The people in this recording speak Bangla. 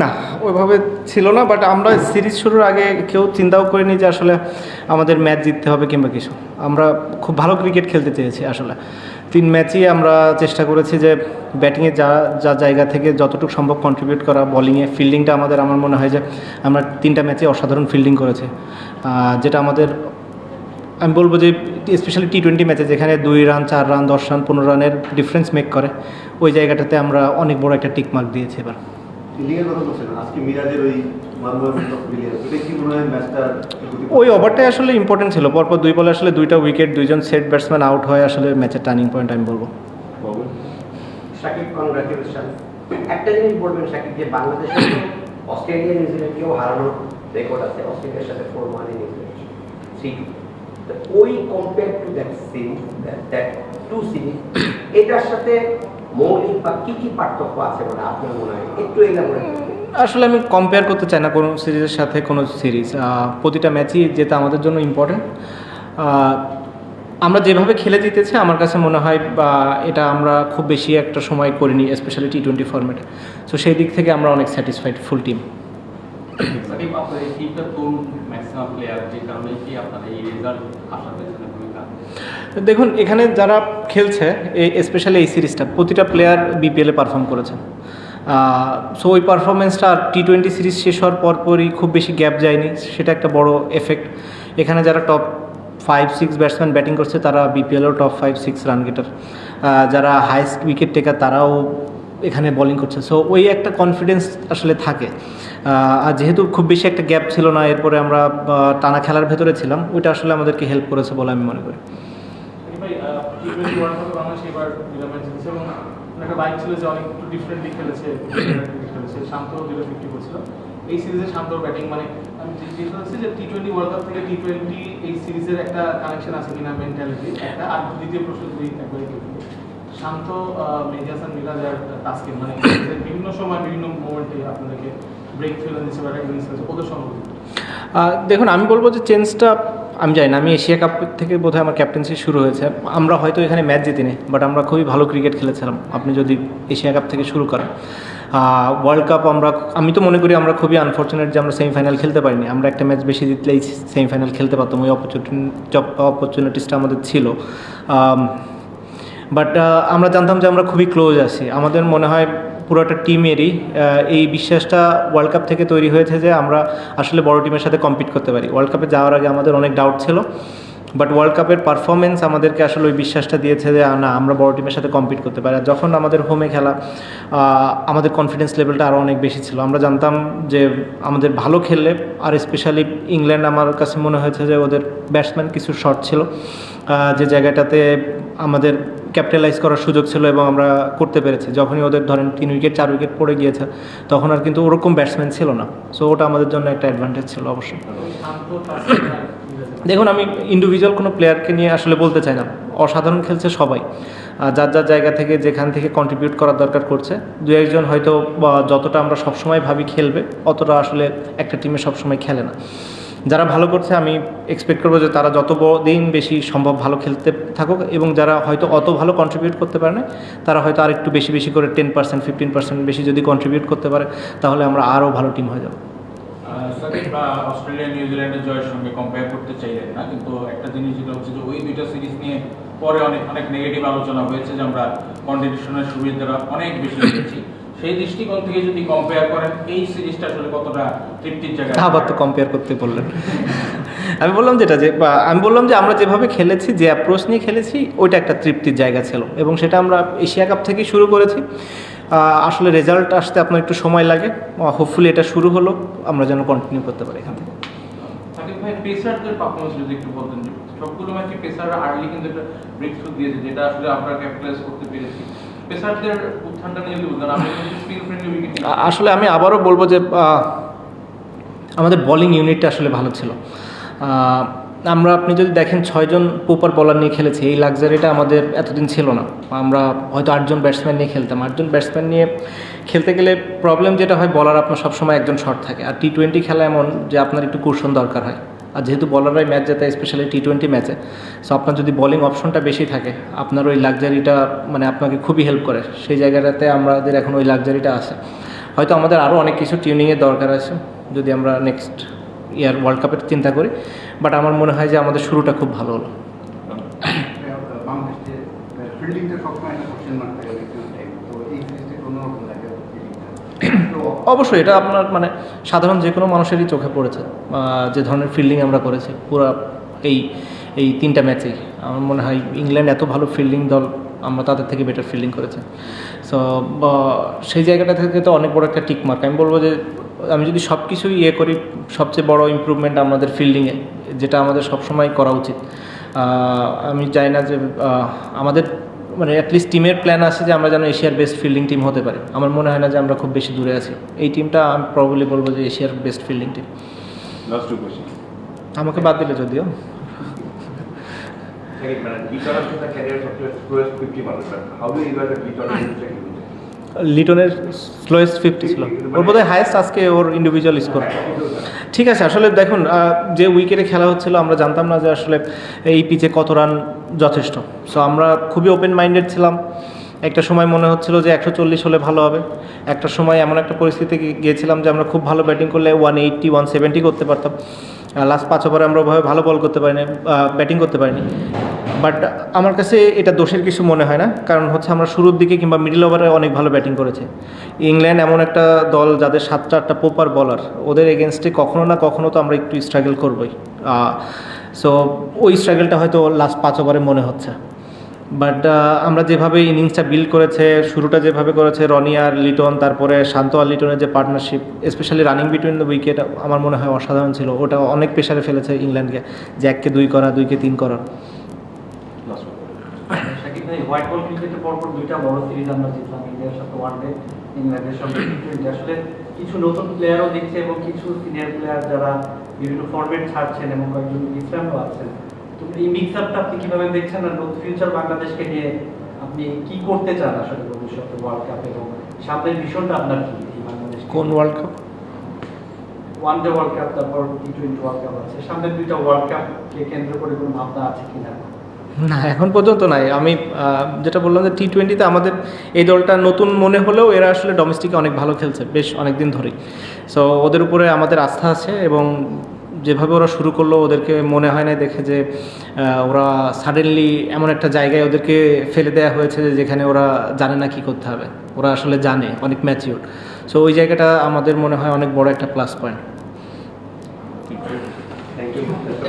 না, ওইভাবে ছিল না বাট আমরা সিরিজ শুরুর আগে কেউ চিন্তাও করিনি যে আসলে আমাদের ম্যাচ জিততে হবে কিংবা কিছু। আমরা খুব ভালো ক্রিকেট খেলতে চেয়েছি আসলে। তিন ম্যাচই আমরা চেষ্টা করেছি যে ব্যাটিংয়ে যা যা জায়গা থেকে যতটুকু সম্ভব কন্ট্রিবিউট করা বলিংয়ে ফিল্ডিংটা আমাদের, আমার মনে হয় যে আমরা তিনটা ম্যাচে অসাধারণ ফিল্ডিং করেছি। যেটা আমাদের, আমি বলব যে স্পেশালি টি টোয়েন্টি ম্যাচে যেখানে দুই রান চার রান দশ রান পনেরো রানের ডিফারেন্স মেক করে। ওই জায়গাটাতে আমরা অনেক বড় একটা টিক মার্ক দিয়েছি এবার। ফিল্ডিংয়ের কথা বলছেন। আজকে মিরাজের ওই ওভারটাই আসলে ইম্পর্টেন্ট ছিল। পরপর দুই বলে আসলে দুইটা উইকেট দুইজন সেট ব্যাটসম্যান আউট হয় আসলে ম্যাচের টার্নিং পয়েন্ট আমি বলব। একটা জিনিস বলবেন শাকিব যে বাংলাদেশের অস্ট্রেলিয়া নিউজিল্যান্ডকেও হারানোর রেকর্ড আছে। অস্ট্রেলিয়ার সাথে ফোর ওয়ানে নিউজিল্যান্ড। থ্রি ওই compare to that series that to series এটার সাথে মৌলিক বা কি কি পার্থক্য আছে মানে আপনার মনে হয়? একটু এলাবোরেট আসলে আমি কম্পেয়ার করতে চাই না কোনো সিরিজের সাথে কোনো সিরিজ। প্রতিটা ম্যাচই যেটা আমাদের জন্য ইম্পর্টেন্ট আমরা যেভাবে খেলে জিতেছি আমার কাছে মনে হয় বা এটা আমরা খুব বেশি একটা সময় করিনি স্পেশালি টি টোয়েন্টি ফর্মেটে তো সেই দিক থেকে আমরা অনেক স্যাটিসফাইড ফুল টিম দেখুন, এখানে যারা খেলছে এই স্পেশালি এই সিরিজটা প্রতিটা প্লেয়ার বিপিএলে পারফর্ম করেছে। সো ওই পারফরমেন্সটা টি টোয়েন্টি সিরিজ শেষ হওয়ার পরপরই খুব বেশি গ্যাপ যায়নি। সেটা একটা বড় এফেক্ট এখানে যারা top five six batsman batting করছে, তারা বিপিএলও top five six run getter যারা হাইস্ট উইকেট টেকার তারাও এখানে বোলিং করছে। সো ওই একটা কনফিডেন্স আসলে থাকে। আর যেহেতু খুব বেশি একটা গ্যাপ ছিল না, এরপরে আমরা টানা খেলার ভেতরে ছিলাম, ওইটা আসলে আমাদেরকে হেল্প করেছে বলে আমি মনে করি। একটা বাইক ছিল যে অনেক খেলেছে ফিফটি এই সিরিজে মানে টোয়েন্টি টি টোয়েন্টি এই সিরিজের একটা কানেকশন আছে কিনা মেন্টালিটি একটা। শান্ত তাসকিন মানে বিভিন্ন সময় বিভিন্ন মোমেন্টে আপনাদেরকে ব্রেক ওদের দেখুন, আমি বলব যে চেঞ্জটা আমি জানি না, আমি এশিয়া কাপ থেকে বোধহয় আমার ক্যাপ্টেন্সি শুরু হয়েছে। আমরা হয়তো এখানে ম্যাচ জিতিনি বাট আমরা খুবই ভালো ক্রিকেট খেলেছিলাম। আপনি যদি এশিয়া কাপ থেকে শুরু করেন। ওয়ার্ল্ড কাপ আমরা, আমি তো মনে করি আমরা খুবই আনফর্চুনেট যে আমরা সেমিফাইনাল খেলতে পারিনি। আমরা একটা ম্যাচ বেশি জিতলেই সেমিফাইনাল খেলতে পারতাম। ওই অপরচুনিটি অপরচুনিটিসটা আমাদের ছিল। বাট আমরা জানতাম যে আমরা খুবই ক্লোজ আছি। আমাদের মনে হয় পুরোটা টিমেরই এই বিশ্বাসটা ওয়ার্ল্ড কাপ থেকে তৈরি হয়েছে যে আমরা আসলে বড় টিমের সাথে কম্পিট করতে পারি। ওয়ার্ল্ড কাপে যাওয়ার আগে আমাদের অনেক ডাউট ছিল। বাট ওয়ার্ল্ড কাপের পারফরমেন্স আমাদেরকে আসলে ওই বিশ্বাসটা দিয়েছে যে না, আমরা বড় টিমের সাথে কম্পিট করতে পারি। আর যখন আমাদের হোমে খেলা আমাদের কনফিডেন্স লেভেলটা আরও অনেক বেশি ছিল। আমরা জানতাম যে, আমাদের ভালো খেললে, আর স্পেশালি ইংল্যান্ড আমার কাছে মনে হয়েছে যে, ওদের ব্যাটসম্যান কিছু শর্ট ছিল। যে জায়গাটাতে আমাদের ক্যাপিটালাইজ করার সুযোগ ছিল এবং আমরা করতে পেরেছি। যখনই ওদের ধরেন তিন উইকেট চার উইকেট পড়ে গিয়েছে, তখন আর কিন্তু ওরকম ব্যাটসম্যান ছিল না। সো ওটা আমাদের জন্য একটা অ্যাডভান্টেজ ছিল অবশ্যই। দেখুন, আমি ইন্ডিভিজুয়াল কোনো প্লেয়ারকে নিয়ে আসলে বলতে চাই না। অসাধারণ খেলছে সবাই। যার যার জায়গা থেকে, যেখান থেকে কন্ট্রিবিউট করার দরকার করছে, দু একজন হয়তো যতটা আমরা সবসময় ভাবি খেলবে, অতটা আসলে একটা টিমে সবসময় খেলে না। যারা ভালো করছে, আমি এক্সপেক্ট করব যে তারা যত দিন বেশি সম্ভব ভালো খেলতে থাকুক, এবং যারা হয়তো অত ভালো কন্ট্রিবিউট করতে পারে না, তারা হয়তো আরেকটু বেশি বেশি করে টেন পার্সেন্ট ফিফটিন পার্সেন্ট বেশি যদি কন্ট্রিবিউট করতে পারে, তাহলে আমরা আরও ভালো টিম হয়ে যাব। অস্ট্রেলিয়া নিউজিল্যান্ডের জয়ের সঙ্গে কম্পেয়ার করতে চাইলেন না, কিন্তু একটা জিনিস যেটা হচ্ছে যে ওই দুইটা সিরিজ নিয়ে পরে অনেক অনেক নেগেটিভ আলোচনা হয়েছে যে আমরা কন্ট্রিবিউশনের সুবিধাটা অনেক বেশি পেয়েছি। সেই দৃষ্টিকোণ থেকে যদি কম্পেয়ার করেন, এই সিরিজটা আসলে কতটা তৃপ্তির জায়গা? আবার তো কম্পেয়ার করতে বললেন। আমি বললাম যেটা যে আমি বললাম যে আমরা যেভাবে খেলেছি, যে অ্যাপ্রোচ নিয়ে খেলেছি, ওইটা একটা তৃপ্তির জায়গা ছিল। এবং সেটা আমরা এশিয়া কাপ থেকেই শুরু করেছি। আসলে রেজাল্ট আসতে আপনার একটু সময় লাগে। হোপফুলি এটা শুরু হলো আমরা যেন কন্টিনিউ করতে পারি এখান থেকে। পেসারদের পারফরমেন্স যদি একটু বলতেন যে সবগুলো ম্যাচে পেসাররা আর্লি কিন্তু একটা ব্রেক থ্রু দিয়েছে যেটা আসলে আমরা ক্যাপিটালাইজ করতে পেরেছি। পেসারদের উত্থানটা নিয়ে যদি বলতেন আমরা স্পিন ফ্রেন্ডলি উইকেট আসলে আমি আবারও বলব যে আমাদের বোলিং ইউনিটটা আসলে ভালো ছিল। আমরা, আপনি যদি দেখেন ছয়জন পোপার বলার নিয়ে খেলেছি, এই লাক্সারিটা আমাদের এতদিন ছিল না। আমরা হয়তো আটজন ব্যাটসম্যান নিয়ে খেলতাম। আটজন ব্যাটসম্যান নিয়ে খেলতে গেলে প্রবলেম যেটা হয় বলার আপনার সবসময় একজন শট থাকে। আর টি টোয়েন্টি খেলা এমন যে আপনার একটু কুশন দরকার হয়। আর যেহেতু বলাররাই ম্যাচ জেতে স্পেশালি টি টোয়েন্টি ম্যাচে সো আপনার যদি বলিং অপশনটা বেশি থাকে, আপনার ওই লাক্সারিটা মানে আপনাকে খুবই হেল্প করে। সেই জায়গাটাতে আমাদের এখন ওই লাক্সারিটা আছে। হয়তো আমাদের আরও অনেক কিছু টিউনিংয়ের দরকার আছে, যদি আমরা নেক্সট ইয়ার ওয়ার্ল্ড কাপের চিন্তা করি। বাট আমার মনে হয় যে আমাদের শুরুটা খুব ভালো হলো। অবশ্যই, এটা আপনার মানে সাধারণ যে কোনো মানুষেরই চোখে পড়েছে যে ধরনের ফিল্ডিং আমরা করেছি, পুরো এই এই তিনটা ম্যাচেই আমার মনে হয় ইংল্যান্ড এত ভালো ফিল্ডিং দল আমরা তাদের থেকে বেটার ফিল্ডিং করেছি। সো সেই জায়গাটা থেকে তো অনেক বড় একটা টিক মার্ক আমি বলব যে আমি যদি সব কিছুই ইয়ে করি সবচেয়ে বড় ইমপ্রুভমেন্ট আমাদের ফিল্ডিংয়ে যেটা আমাদের সবসময় করা উচিত। আমি চাই না যে আমাদের মানে অ্যাটলিস্ট টিমের প্ল্যান আছে যে আমরা যেন এশিয়ার বেস্ট ফিল্ডিং টিম হতে পারি। আমার মনে হয় না যে আমরা খুব বেশি দূরে আছি। এই টিমটা আমি প্রবলি বলব যে এশিয়ার বেস্ট ফিল্ডিং টিম আমাকে বাদ দিলে যদিও। লিটনের স্লোয়েস্ট ফিফটি ছিল। ওর বোধহয় হায়েস্ট আজকে ওর ইন্ডিভিজুয়াল স্কোর ঠিক আছে আসলে দেখুন যে উইকেটে খেলা হচ্ছিল আমরা জানতাম না যে আসলে এই পিচে কত রান যথেষ্ট। সো আমরা খুবই ওপেন মাইন্ডেড ছিলাম। একটা সময় মনে হচ্ছিল যে একশো চল্লিশ হলে ভালো হবে। একটা সময় এমন একটা পরিস্থিতি গিয়েছিলাম যে আমরা খুব ভালো ব্যাটিং করলে ওয়ান এইট্টি ওয়ান সেভেন্টি করতে পারতাম। লাস্ট পাঁচ ওভারে আমরা ওভাবে ভালো বল করতে পারিনি ব্যাটিং করতে পারিনি। বাট আমার কাছে এটা দোষের কিছু মনে হয় না, কারণ হচ্ছে আমরা শুরুর দিকে কিংবা মিডিল ওভারে অনেক ভালো ব্যাটিং করেছে। ইংল্যান্ড এমন একটা দল যাদের সাতটা আটটা পোপার বলার ওদের এগেনস্টে কখনো না কখনো তো আমরা একটু স্ট্রাগল করবই। সো ওই স্ট্রাগলটা হয়তো লাস্ট পাঁচ ওভারে মনে হচ্ছে। বাট আমরা যেভাবে ইনিংসটা বিল্ড করেছে, শুরুটা যেভাবে করেছে, রনি আর লিটন, তারপরে শান্ত আর লিটনের যে partnership specially running between the wicket আমার মনে হয় অসাধারণ ছিল। ওটা অনেক প্রেশারে ফেলেছে ইংল্যান্ডকে, যে এককে দুই করা, দুইকে তিন করা Last one. শাকিব ভাই হোয়াইট বল ক্রিকেটে পরপর দুইটা বড় সিরিজ আমরা জিতলাম, ইন্ডিয়ার সাথে ওয়ান ইংল্যান্ডের সঙ্গে টি আসলে কিছু নতুন প্লেয়ারও দেখছে এবং কিছু সিনিয়র প্লেয়ার যারা বিভিন্ন ফরম্যাট ছাড়ছেন এবং কয়েকজন বিশ্রামও আছেন তো এই মিক্স আপটা আপনি কীভাবে দেখছেন আর ফিউচার বাংলাদেশকে নিয়ে আপনি কি করতে চান আসলে ভবিষ্যতে ওয়ার্ল্ড কাপ এবং সামনের ভীষণটা আপনার কি বাংলাদেশ কোন world cup one day world cup তারপর টি টোয়েন্টি ওয়ার্ল্ড কাপ আছে। সামনের দুইটা ওয়ার্ল্ড কাপকে কেন্দ্র করে কোনো ভাবনা আছে কিনা? না এখন পর্যন্ত নাই। আমি যেটা বললাম যে টি টোয়েন্টিতে আমাদের এই দলটা নতুন মনে হলেও এরা আসলে ডোমেস্টিকে অনেক ভালো খেলছে বেশ অনেক দিন ধরেই। সো ওদের উপরে আমাদের আস্থা আছে এবং যেভাবে ওরা শুরু করল, ওদেরকে মনে হয় না দেখে যে ওরা সাডেনলি এমন একটা জায়গায় ওদেরকে ফেলে দেওয়া হয়েছে যেখানে ওরা জানে না কি করতে হবে। ওরা আসলে জানে, অনেক ম্যাচিওর সো ওই জায়গাটা আমাদের মনে হয় অনেক বড় একটা প্লাস পয়েন্ট